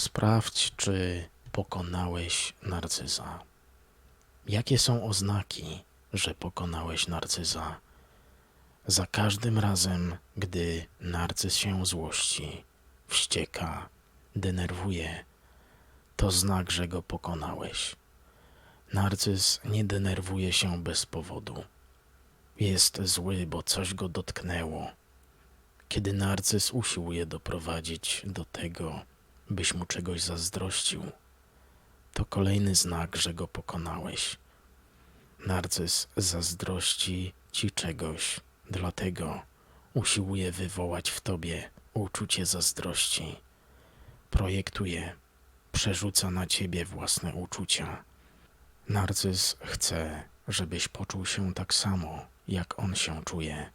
Sprawdź, czy pokonałeś narcyza. Jakie są oznaki, że pokonałeś narcyza? Za każdym razem, gdy narcyz się złości, wścieka, denerwuje, to znak, że go pokonałeś. Narcyz nie denerwuje się bez powodu. Jest zły, bo coś go dotknęło. Kiedy narcyz usiłuje doprowadzić do tego, byś mu czegoś zazdrościł, to kolejny znak, że go pokonałeś. Narcyz zazdrości ci czegoś, dlatego usiłuje wywołać w tobie uczucie zazdrości. Projektuje, przerzuca na ciebie własne uczucia. Narcyz chce, żebyś poczuł się tak samo, jak on się czuje.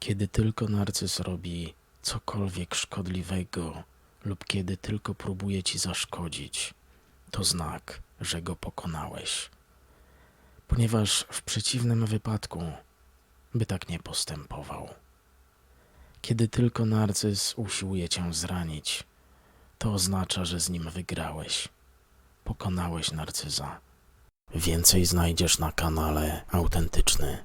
Kiedy tylko narcyz robi cokolwiek szkodliwego lub kiedy tylko próbuje ci zaszkodzić, to znak, że go pokonałeś. Ponieważ w przeciwnym wypadku by tak nie postępował. Kiedy tylko narcyz usiłuje cię zranić, to oznacza, że z nim wygrałeś. Pokonałeś narcyza. Więcej znajdziesz na kanale Autentyczny.